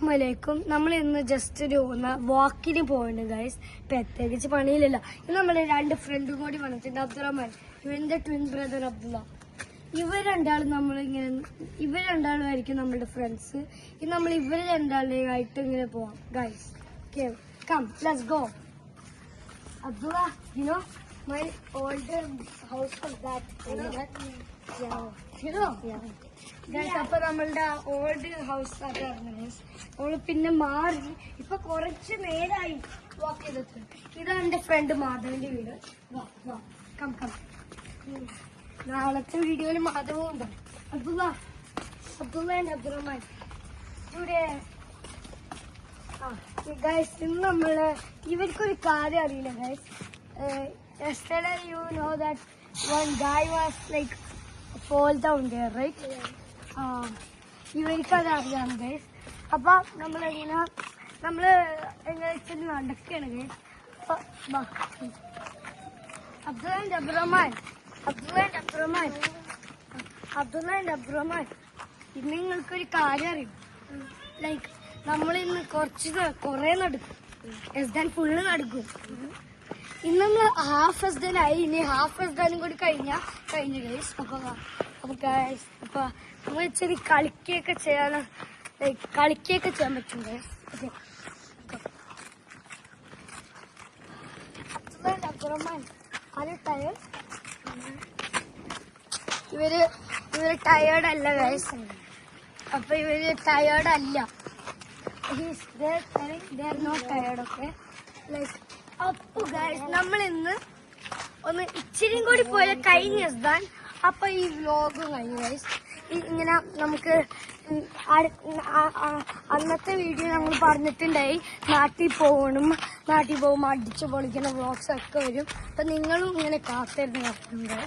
അസ്സലാമലൈക്കും നമ്മൾ ഇന്ന് ജസ്റ്റ് ഒരു ഒന്ന് വാക്കിന് പോയിട്ടുണ്ട് ഗൈസ് പ്രത്യേകിച്ച് പണിയിലല്ല ഇന്ന് നമ്മൾ രണ്ട് ഫ്രണ്ടും കൂടി വന്നിട്ടുണ്ട്. അബ്ദുറഹ്മാൻ ഇവന്റെ ട്വിൻ ബ്രദർ അബ്ദുള്ള. ഇവർ രണ്ടാളും നമ്മൾ ഇങ്ങനെ ഇവർ രണ്ടാളുമായിരിക്കും നമ്മളുടെ ഫ്രണ്ട്സ് ഇന്ന് നമ്മൾ ഇവർ രണ്ടാളുടെയും ആയിട്ട് ഇങ്ങനെ പോവാം guys come let's go Abdullah you know my older house was that you know that yeah. അപ്പൊ നമ്മളുടെ ഓൾഡ് ഹൗസ് ആയിട്ടാണ് നമ്മൾ പിന്നെ മാറി. ഇപ്പൊ കുറച്ച് നേരായി വാക്ക് ചെയ്തിട്ട്. ഇതാണ് എന്റെ ഫ്രണ്ട് മാധവന്റെ വീട്. വാ വാ. Come come. നാളത്തെ വീഡിയോയിൽ മാധവും ഉണ്ട്. അബ്ദുള്ള. അബ്ദുള്ള ആൻഡ് അബ്ദുറഹ്മാൻ. ഇവിടെ. ഗൈസ് ഇന്ന് നമ്മൾ ഇവർക്കൊരു കാര്യം അറിയില്ല guys yesterday you know that one guy was like fall down there right? ആ ഇവർക്ക് അത് അറിയാം ഗൈസ് അപ്പൊ നമ്മളിങ്ങനെ നമ്മൾ എങ്ങനെ വെച്ചാൽ നടക്കാണ് guys Abdullah and Abdurahman Abdullah and Abdurahman ഇന്ന് നിങ്ങൾക്കൊരു കാര്യം അറിയും. ലൈക്ക് നമ്മൾ ഇന്ന് കുറച്ച് കുറേ നടക്കും. എസ് ദാൻ ഫുള്ള് നടക്കും. ഇന്ന് നമ്മൾ ഹാഫ് എസ് ദാൻ ഇനി ഹാഫ് എസ് ദാനും കൂടി കഴിഞ്ഞ കഴിഞ്ഞ ഗൈസ് അപ്പൊ. അപ്പൊ ഗൈസ് അപ്പൊ നമ്മൾ ഇച്ചിരി കളിക്കുകയൊക്കെ ചെയ്യാൻ കളിക്കുകയൊക്കെ ചെയ്യാൻ പറ്റും ഗൈസ് ഓക്കെ. ഇവർ ഇവർ ടയേർഡ് അല്ല ഗൈസ് അപ്പൊ ഇവർ ടയേർഡ് അല്ല. നോട്ട് ടയേർഡ് ഒക്കെ ലൈക്ക് അപ്പൊ ഗൈസ് നമ്മൾ ഇന്ന് ഒന്ന് ഇച്ചിരിയും കൂടി പോലെ കഴിഞ്ഞ ദാൻ അപ്പൊ ഈ വ്ലോഗും കഴിഞ്ഞു ഗൈസ് ഇങ്ങനെ നമുക്ക് അന്നത്തെ വീഡിയോ നമ്മൾ പറഞ്ഞിട്ടുണ്ടായി. നാട്ടിൽ പോകണം നാട്ടിൽ പോകുമ്പോൾ അടിച്ചു പൊളിക്കുന്ന വ്ലോഗ്സ് ഒക്കെ വരും. അപ്പൊ നിങ്ങളും ഇങ്ങനെ കാത്തിരുന്ന് നോക്കുന്നുണ്ട്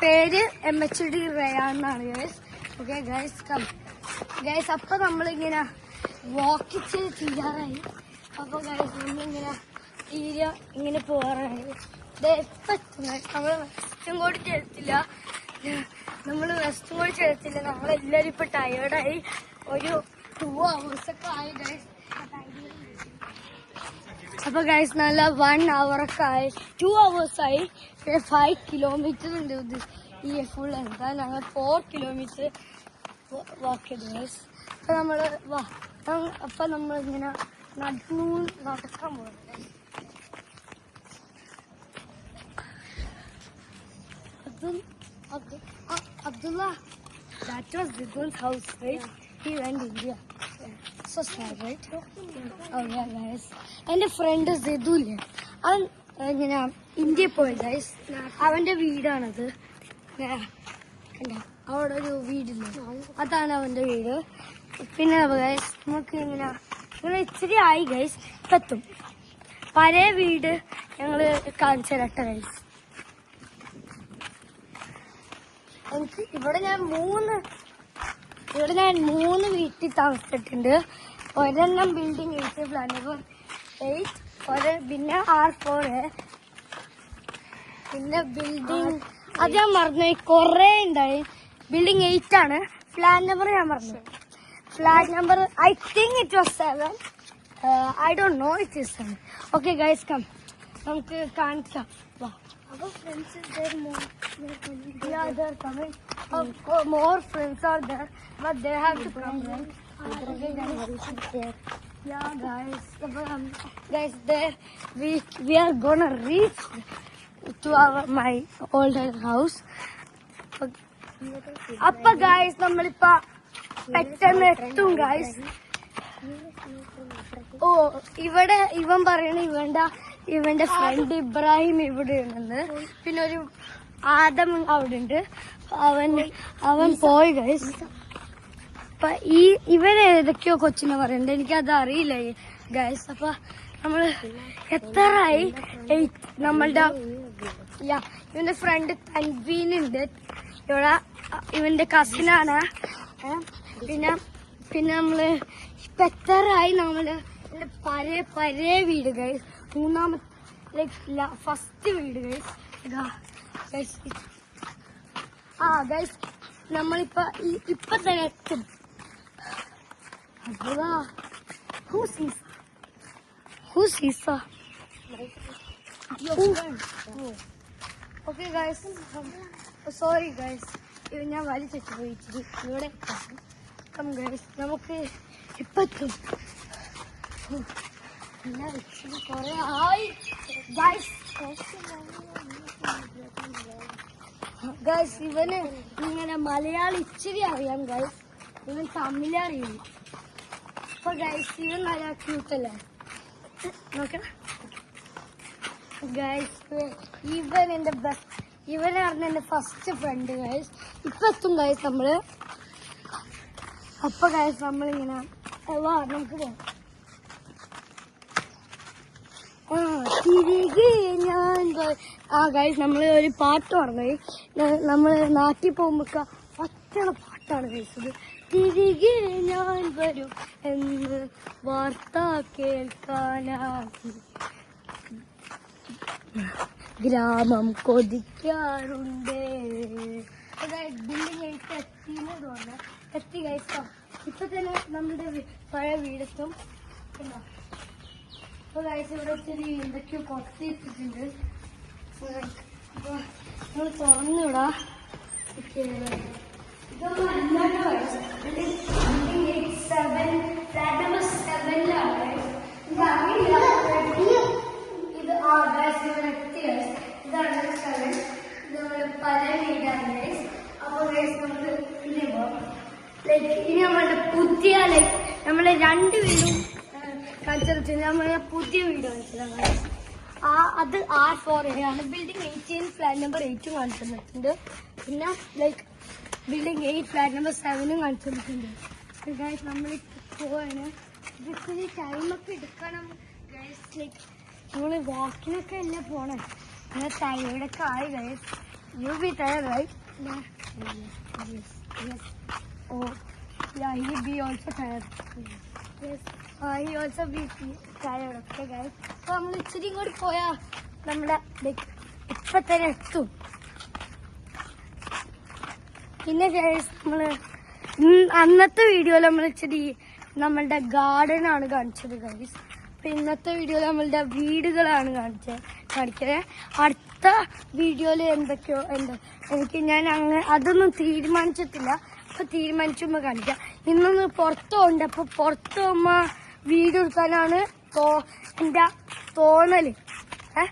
പേര് M H D റയാന്നാണ് guys okay guys come guys അപ്പൊ നമ്മളിങ്ങനെ വാക്കിച്ച് തീരാറായി അപ്പൊ ഗൈസ് നമ്മളിങ്ങനെ തീര ഇങ്ങനെ guys. നമ്മൾ വെസ്റ്റും കൂടി ചേർത്തില്ല നമ്മൾ വെസ്റ്റും കൂടി ചേർത്തില്ല നമ്മളെല്ലാരും ഇപ്പൊ ടയേർഡായി ഒരു ടു അവേഴ്സ് ഒക്കെ ആയി ഗൈസ് അപ്പൊ ഗൈസ് നല്ല വൺ അവർ ഒക്കെ ആയി. ടു ആയി. ഫൈവ് കിലോമീറ്റർ ഉണ്ട് ഇത്. ഈ ഫുൾ എന്താ ഞങ്ങൾ ഫോർ കിലോമീറ്റർ വാക്ക് ചെയ്തു ഗൈസ് അപ്പൊ നമ്മൾ വാ ഞങ്ങ- അപ്പൊ നമ്മൾ ഇങ്ങനെ നടന്നു നടക്കാൻ പോകുന്നു guys. Abdul, Abdul, uh, Abdullah, that was Zidun's house, right? He went India. So sad, right? Oh yeah, guys. എന്റെ ഫ്രണ്ട് സിദുല്ലേ അവൻ ഇങ്ങനെ ഇന്ത്യയിൽ പോയി ഗൈസ് അവന്റെ വീടാണത്? അവിടെ ഒരു വീടില്ലേ അതാണ് അവന്റെ വീട് പിന്നെ നമുക്ക് ഇങ്ങനെ ഇങ്ങനെ ഇച്ചിരി ആയി ഗൈസ് എത്തും. പഴയ വീട് ഞങ്ങൾ കാണിച്ചു തരട്ടെ ഗൈസ് എനിക്ക് ഇവിടെ ഞാൻ മൂന്ന് ഇവിടെ ഞാൻ മൂന്ന് വീട്ടിൽ താമസിച്ചിട്ടുണ്ട്. ഒരെണ്ണം ബിൽഡിംഗ് എയ്റ്റ് പ്ലാനർ എയ്റ്റ് ഒരു പിന്നെ ആർ ഫോർ പിന്നെ ബിൽഡിംഗ് അത് ഞാൻ മറന്നു കൊറേ ഉണ്ടായി. ബിൽഡിംഗ് എയ്റ്റ് ആണ്. പ്ലാൻ നമ്പർ ഞാൻ മറന്നു. Flat number I think it was seven I don't know it is seven okay guys come നമുക്ക് കാണിക്കാം വാ Our friends is there more. Yeah, they're coming. Of course, more friends are there, but they have to come, right? Okay, guys. Yeah, guys. Um, guys, there we we are gonna reach to our my older house. അപ്പൊ guys നമ്മളിപ്പോ പെട്ടെന്ന് എത്തും guys ഓ ഇവിടെ ഇവൻ പറയണ ഇവന്റെ ഇവന്റെ front Ibrahim ഇവിടെ ഉണ്ടെന്ന് പിന്നെ ഒരു ആദം അവിടെ ഉണ്ട് അവൻ അവൻ പോയി ഗൈസ് അപ്പൊ ഈ ഇവൻ ഏതൊക്കെയോ കൊച്ചിനെ പറയണ്ട് എനിക്കത് അറിയില്ല ഗൈസ് അപ്പൊ നമ്മൾ എത്രയായി നമ്മളുടെ ഇവന്റെ ഫ്രണ്ട് തൻവീൻ ഉണ്ട് ഇവിടെ ഇവന്റെ കസിനാണ് പിന്നെ പിന്നെ നമ്മൾ ബെറ്ററായി നമ്മൾ എന്റെ പഴയ പഴയ വീട് ഗൈസ് മൂന്നാമത്തെ ഫസ്റ്റ് വീട് ഗൈസ് ആ ഗൈസ് നമ്മളിപ്പോ ഇപ്പൊ തന്നെ എത്തും. സോറി ഗൈസ് ഇത് ഞാൻ വലിച്ചു പോയി ഇവിടെ കം ഗൈസ്. നമുക്ക് ഇപ്പത്തും. ആയി. ഗൈസ്. ഇവന് ഇങ്ങനെ മലയാളം ഇച്ചിരി അറിയാം ഗൈസ്. ഇവൻ തമിഴ് അറിയില്ല അപ്പൊ ഗൈസ് ഇവൻ നല്ല ക്യൂട്ടല്ലേ ഗൈസ് ഇവൻ എന്റെ ബെസ്റ്റ് ഇവനായിരുന്നു എന്റെ ഫസ്റ്റ് ഫ്രണ്ട് ഗൈസ്. ഇപ്പൊ എത്തും ഗൈസ് നമ്മൾ അപ്പൊ കഴിച്ച നമ്മളിങ്ങനെ "ഏ, വാ നമുക്ക് പോവാം. തിരികെ ഞാൻ ആ ഗൈസ് നമ്മൾ ഒരു പാട്ട് പറഞ്ഞു നമ്മൾ നാട്ടിൽ പോകുമ്പോ ഒറ്റ പാട്ടാണ് കഴിച്ചത് തിരികെ ഞാൻ വരും എന്ന് വാർത്ത കേൾക്കാനായി. ഗ്രാമം കൊതിക്കാറുണ്ട്. ബിൽഡിംഗ് ആയിട്ട് എത്തിയെന്ന് തോന്നുന്നു. എത്തി കഴിച്ചോ ഇപ്പൊ തന്നെ നമ്മുടെ പഴയ വീടെത്തും കണ്ടോ? അപ്പൊ കഴിച്ച ഇവിടെ ഇച്ചിരി എന്തൊക്കെയോ കൊത്തിയിട്ടിട്ടുണ്ട് അപ്പൊ നമ്മൾ തുറന്നിടാ. ഇത് building eight seven, flat number seven ലാണ് guys. ഇത് അറിയില്ല. ഇത് ആ ഗൈസ് ഇവിടെ എത്തി ഗൈസ് ഇതാണ് സെവൻ ഇത് പല വീടാണ് അപ്പോൾ നമുക്ക് പോവാം ലൈക്ക് ഇനി നമ്മളുടെ പുതിയ ലൈക്ക് നമ്മളെ രണ്ട് വീടും കാണിച്ചു നമ്മളെ പുതിയ വീട് guys. ആ അത് ആർ ഫോർ ആണ്. ബിൽഡിംഗ് എയ്റ്റീൻ ഫ്ലാറ്റ് നമ്പർ എയ്റ്റും കാണിച്ചിട്ടുണ്ട്. പിന്നെ like building eight flat number സെവനും കാണിച്ചു തന്നിട്ടുണ്ട് ഗൈസ് നമ്മൾ പോവാണ്. ഇതിന് ടൈമൊക്കെ എടുക്കണം ഗൈസ് ലൈക്ക് നമ്മൾ വാക്കിനൊക്കെ അല്ലേ പോണേ? പിന്നെ ടൈമിലൊക്കെ ആയി guys you be tired right oh yeah he be also tired. Yes uh, he also be tired okay guys. അപ്പൊ നമ്മൾ ഇച്ചിരി കൂടി പോയാ നമ്മുടെ ഇപ്പൊ തന്നെ എത്തും. പിന്നെ ഗൈസ് നമ്മൾ അന്നത്തെ വീഡിയോയിൽ നമ്മൾ ഇച്ചിരി നമ്മളുടെ ഗാർഡൻ ആണ് കാണിച്ചത് ഗൈസ് അപ്പൊ ഇന്നത്തെ വീഡിയോയിൽ നമ്മളുടെ വീടുകളാണ് കാണിച്ചത് കാണിക്കുന്നത് അടുത്ത വീഡിയോയിൽ എന്തൊക്കെയോ എന്താ എനിക്ക് ഞാൻ അങ്ങനെ അതൊന്നും തീരുമാനിച്ചിട്ടില്ല. അപ്പൊ തീരുമാനിച്ചു കാണിക്കാം. ഇന്നൊന്ന് പുറത്തു ഉണ്ട് അപ്പൊ പുറത്തു ഉമ്മ വീട് എടുക്കാനാണ് എന്റെ തോന്നൽ. ഏ?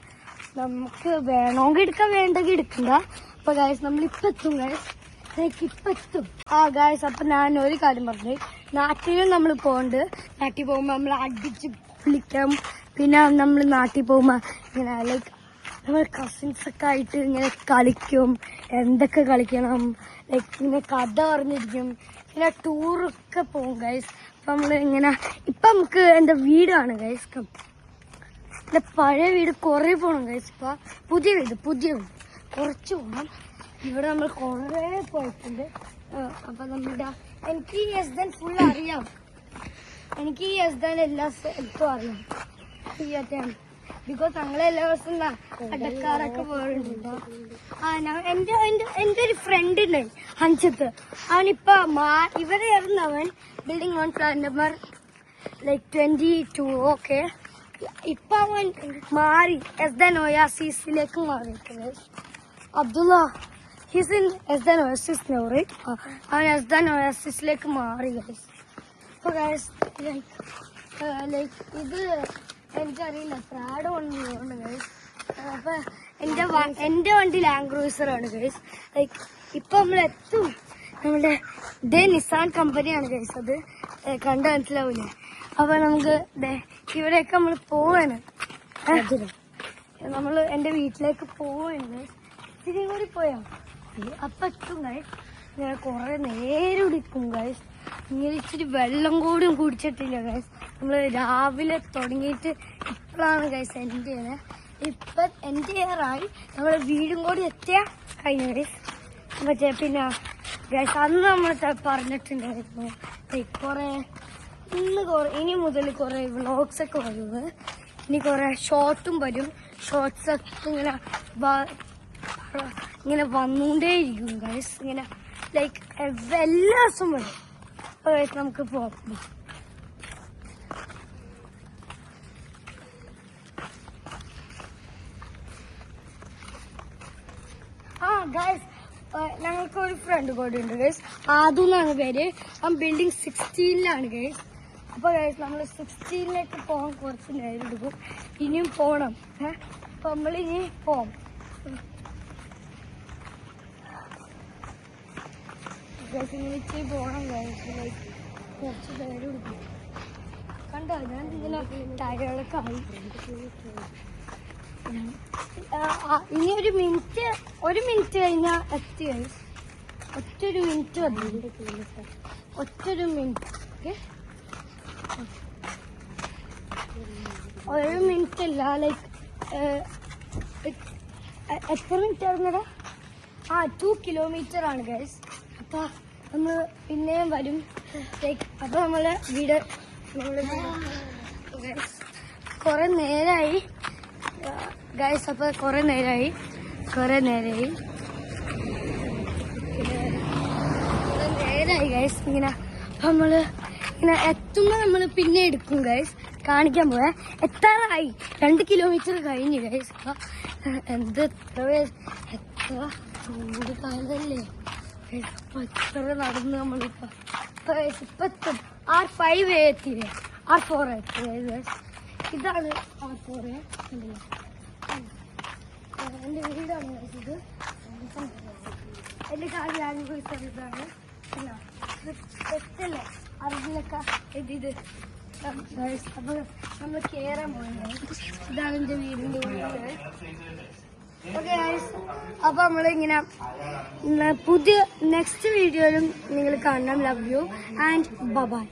നമുക്ക് വേണമെങ്കിൽ എടുക്കാം വേണ്ടെങ്കിൽ എടുക്കണ്ട. അപ്പൊ ഗായസ് നമ്മൾ ഇപ്പൊ എത്തും ഗായസ് ഇപ്പൊ എത്തും. ആ ഗായസ് അപ്പൊ ഞാൻ ഒരു കാര്യം പറഞ്ഞു. നാട്ടിലും നമ്മൾ പോകണ്ട് നാട്ടിൽ പോകുമ്പോ നമ്മൾ അടിച്ച് വിളിക്കാം. പിന്നെ നമ്മൾ നാട്ടിൽ പോകുമ്പോ ഇങ്ങനെ ലൈക്ക് നമ്മൾ കസിൻസ് ഒക്കെ ആയിട്ട് ഇങ്ങനെ കളിക്കും. എന്തൊക്കെ കളിക്കണം? ലൈക്ക് ഇങ്ങനെ കഥ പറഞ്ഞിരിക്കും. പിന്നെ ടൂറൊക്കെ പോകും ഗൈസ് അപ്പൊ നമ്മൾ ഇങ്ങനെ ഇപ്പൊ നമുക്ക് എന്റെ വീടാണ് ഗൈസ് കം എന്റെ പഴയ വീട് കുറേ പോണം ഗൈസ് ഇപ്പൊ പുതിയ വീട് പുതിയ വീട്. കുറച്ച് പോകണം ഇവിടെ നമ്മൾ കുറേ പോയിട്ടുണ്ട്. അപ്പം നമ്മുടെ എനിക്ക് ഈ ദൻ ഫുൾ അറിയാം. എനിക്ക് ഈ എസ് ദൻ എല്ലാ സ്ഥലത്തും അറിയാം. ചെയ്യാത്തതാണ് ബിക്കോസ് ഞങ്ങളെ എല്ലാ ദിവസവും അടക്കാറൊക്കെ പോകാറുണ്ട് ആ എന്റെ എന്റെ എന്റെ ഒരു ഫ്രണ്ട് ഉണ്ട് ഹൻഷത്ത് അവനിപ്പോ മാ- ഇവിടെ ഇറന്നവൻ building on flat number like twenty two okay ഇപ്പൊ അവൻ മാറി എസ് ദൻ സീസിലേക്ക് മാറിയിട്ടുണ്ട് അബ്ദുള്ള ഹിസ് ഇൻ എസ് ദൻ ഒയാസിസ് നോറി അവൻ എസ് ദൻ ഒയാസിസിലേക്ക് മാറി. ഗൈസ് അപ്പൊ ഗൈസ് ലൈക്ക് ലൈക്ക് ഇത് എനിക്കറിയില്ല. പ്രാഡ് വണ്ടിയുണ്ട് ഗൈസ് അപ്പൊ എന്റെ എന്റെ വണ്ടി ക്രൂസർ ആണ് ഗൈസ് ലൈക്ക് ഇപ്പൊ നമ്മൾ എത്തും. നമ്മുടെ ഇതേ നിസാൻ കമ്പനിയാണ് ഗൈസ് അത് കണ്ടു മനസ്സിലാവൂലേ? അപ്പൊ നമുക്ക് ഇവിടെയൊക്കെ നമ്മൾ പോവാണ്. നമ്മൾ എന്റെ വീട്ടിലേക്ക് പോവാണ് ഇത്തിരി കൂടി പോയാ അപ്പൊ എത്തും ഗൈസ് ഇങ്ങനെ കുറെ നേരം ഇടിക്കും ഗൈസ് ഇങ്ങനെ ഇച്ചിരി വെള്ളം കൂടിയും കുടിച്ചിട്ടില്ല ഗൈസ് നമ്മൾ രാവിലെ തുടങ്ങിയിട്ട് ഇപ്പോഴാണ് ഗൈസ് എൻഡ് ചെയ്യുന്നത്. ഇപ്പൊ എൻഡ് ചെയ്യാറായി. നമ്മൾ വീടും കൂടി എത്തിയ കഴിഞ്ഞ ഗൈസ് മറ്റേ പിന്നെ ഗൈസ് അന്ന് നമ്മൾ പറഞ്ഞിട്ടുണ്ടായിരുന്നു. കുറേ ഇന്ന് കുറേ ഇനി മുതൽ കുറേ ഒക്കെ വരുന്നത് ഇനി കുറേ ഷോർട്ടും വരും. ഷോർട്സ് ഒക്കെ ഇങ്ങനെ ഇങ്ങനെ വന്നുകൊണ്ടേയിരിക്കും ഗൈസ് ഇങ്ങനെ ലൈക്ക് എല്ലാ ദിവസവും വരും. അപ്പൊ കഴിച്ച് നമുക്ക് പോകാം ആ ഗൈസ് ഞങ്ങൾക്ക് ഒരു ഫ്രണ്ട് കൂടെ ഉണ്ട് ഗൈസ് ആദു എന്നാണ് പേര്. ആ ബിൽഡിംഗ് സിക്സ്റ്റീനിലാണ് ഗൈസ് അപ്പോൾ ഗൈസ് നമ്മൾ സിക്സ്റ്റീനിലേക്ക് പോകാൻ കുറച്ച് നേരം എടുക്കും. ഇനിയും പോണം പോകണം അപ്പം നമ്മളിനി പോകാം ഗൈസ് പോകണം ഇച്ചിരി പോണം ഗൈസ് കുറച്ച് പേര് കൊടുക്കും കണ്ടോ? ഞാൻ ഇങ്ങനെ ടയറുകളൊക്കെ ആയി ഇനി ഒരു മിനിറ്റ് ഒരു മിനിറ്റ് കഴിഞ്ഞാൽ എത്തി ഒറ്റൊരു മിനിറ്റ് മതി. ഒറ്റൊരു മിനിറ്റ് ഒരു മിനിറ്റ് അല്ല ലൈക്ക് എത്ര മിനിറ്റ് ആയിരുന്നടാ? ആ ടു കിലോമീറ്റർ ആണ് ഗൈസ് അപ്പൊ നമ്മൾ പിന്നെയും വരും. അപ്പോൾ അപ്പൊ നമ്മൾ വീട് കൊറേ നേരായി. ഗൈസ് അപ്പൊ കൊറേ നേരായി. കൊറേ നേരായി. നേരായി ഗൈസ് ഇങ്ങനെ അപ്പൊ നമ്മൾ ഇങ്ങനെ എത്തുമ്പോ നമ്മൾ പിന്നെ എടുക്കും ഗൈസ് കാണിക്കാൻ പോയാ എത്താറായി. രണ്ട് കിലോമീറ്റർ കഴിഞ്ഞു ഗൈസ് എന്ത് എത്ര എത്ര ചൂട് അപ്പൊ എത്ര നടന്ന് നമ്മളിപ്പോ ഇപ്പൊ guys ഇപ്പൊ എത്തും ആർ ഫൈവ് എത്തിയില്ലേ ആർ ഫോർ എത്തി ഗൈസ് ഇതാണ് ആർ ഫോർ എന്റെ വീടാണ് ഇത്. എന്റെ കാര്യം അനുഭവിച്ച ഇതാണ്. തെറ്റല്ലേ? അറിവിലൊക്കെ ഇത് ഗൈസ് അപ്പൊ നമ്മൾ കേറാൻ പോയത് ഇതാണ് എന്റെ വീടിന്റെ ഗൈസ് അപ്പൊ നമ്മളിങ്ങനെ പുതിയ നെക്സ്റ്റ് വീഡിയോയിലും നിങ്ങൾ കാണണം. Love you and bye-bye